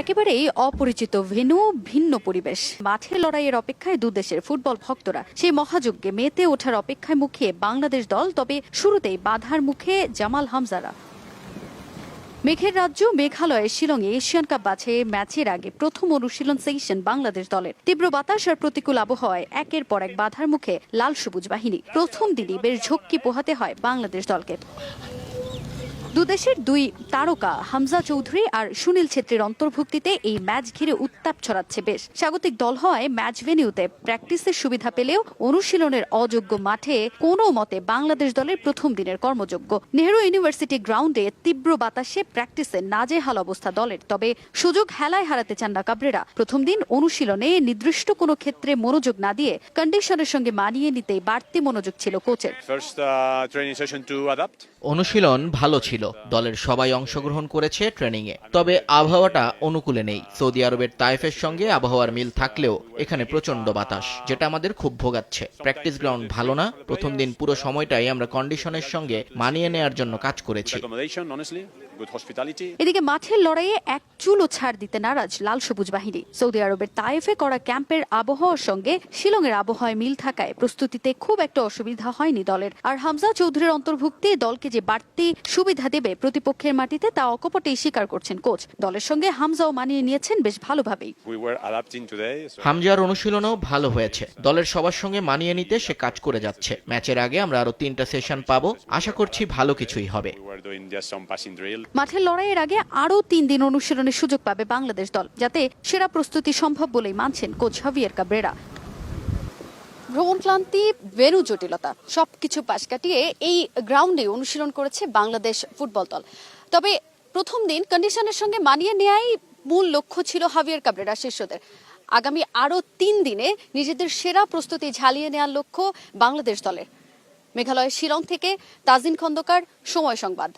একেবারেই অপরিচিত ভেন্যু ভিন্ন পরিবেশ। মাঠে লড়াইয়ের অপেক্ষায় দুদেশের ফুটবল ভক্তরা। সেই মহাযজ্ঞে মেতে ওঠার অপেক্ষায় মুখে বাংলাদেশ দল, তবে শুরুতেই বাধার মুখে জামাল হামজারা। মেঘের রাজ্য মেঘালয়ের শিলংয়ে এশিয়ান কাপ বাছে ম্যাচের আগে প্রথম অনুশীলন সেশন বাংলাদেশ দলের। তীব্র বাতাস আর প্রতিকূল আবহাওয়ায় একের পর এক বাধার মুখে লাল সবুজ বাহিনী। প্রথম দিনই বেশ ঝক্কি পোহাতে হয় বাংলাদেশ দলকে। দুদেশের দুই তারকা হামজা চৌধুরী আর সুনীল ছেত্রীর অন্তর্ভুক্তিতে এই ম্যাচ ঘিরে উত্তাপ ছড়াচ্ছে বেশ। স্বাগতিক দল হওয়ায় ম্যাচ ভেনিউতে প্র্যাকটিসের সুবিধা পেলেও অনুশীলনের অযোগ্য মাঠে কোনো মতে বাংলাদেশ দলের প্রথম দিনের কর্মযোগ্য। নেহরু ইউনিভার্সিটি গ্রাউন্ডে তীব্র বাতাসে প্র্যাকটিসে নাজেহাল অবস্থা দলের। তবে সুযোগ হেলায় হারাতে চান না কাবরেরা। প্রথম দিন অনুশীলনে নির্দিষ্ট কোনো ক্ষেত্রে মনোযোগ না দিয়ে কন্ডিশনের সঙ্গে মানিয়ে নিতে বাড়তি মনোযোগ ছিল কোচের। Uh. অনুশীলন ভালো ছিল। দলের সবাই অংশগ্রহণ করেছে ট্রেনিংয়ে। তবে আবহাওয়াটা অনুকূলে নেই। সৌদি আরবের তাইফের সঙ্গে আবহাওয়ার মিল থাকলেও এখানে প্রচণ্ড বাতাস, যেটা আমাদের খুব ভোগাচ্ছে। প্র্যাকটিস গ্রাউন্ড ভালো না, প্রথম দিন পুরো সময়টাই আমরা কন্ডিশনের সঙ্গে মানিয়ে নেয়ার জন্য কাজ করেছি। এদিকে মাঠের লড়াইয়ে এক চুলও ছাড় দিতে নারাজ লাল সবুজ বাহিনী। সৌদি আরবের তায়েফে করা ক্যাম্পের আবহাওয়ার সঙ্গে শিলংয়ের আবহাওয়ায় মিল থাকায় প্রস্তুতিতে খুব একটা অসুবিধা হয়নি দলের। আর হামজা চৌধুরীর অন্তর্ভুক্তি দলকে যে বাড়তি সুবিধা দেবে প্রতিপক্ষের মাটিতে তা অকপটেই স্বীকার করছেন কোচ। দলের সঙ্গে হামজাও মানিয়ে নিয়েছেন বেশ ভালোভাবেই। হামজার অনুশীলনও ভালো হয়েছে। দলের সবার সঙ্গে মানিয়ে নিতে সে কাজ করে যাচ্ছে। ম্যাচের আগে আমরা আরও তিনটা সেশন পাবো। আশা করছি ভালো কিছুই হবে। মাঠের লড়াইয়ের আগে আরও তিন দিন অনুশীলনের সুযোগ পাবে বাংলাদেশ দল, যাতে সেরা প্রস্তুতি সম্ভব বলেই মানছেন কোচ হাভিয়ার কাবরেরা। ভ্রমণ ক্লান্তি ভেনু জটিলতা, সবকিছু পাশ কাটিয়ে এই গ্রাউন্ডে অনুশীলন করেছে বাংলাদেশ ফুটবল দল। তবে প্রথম দিন কন্ডিশনের সঙ্গে মানিয়ে নেয়াই মূল লক্ষ্য ছিল হাভিয়ার কাবরেরা শিষ্যদের। আগামী আরও তিন দিনে নিজেদের সেরা প্রস্তুতি ঝালিয়ে নেওয়ার লক্ষ্য বাংলাদেশ দলের। মেঘালয়ের শিলং থেকে তাজিন খন্দকার, সময় সংবাদ।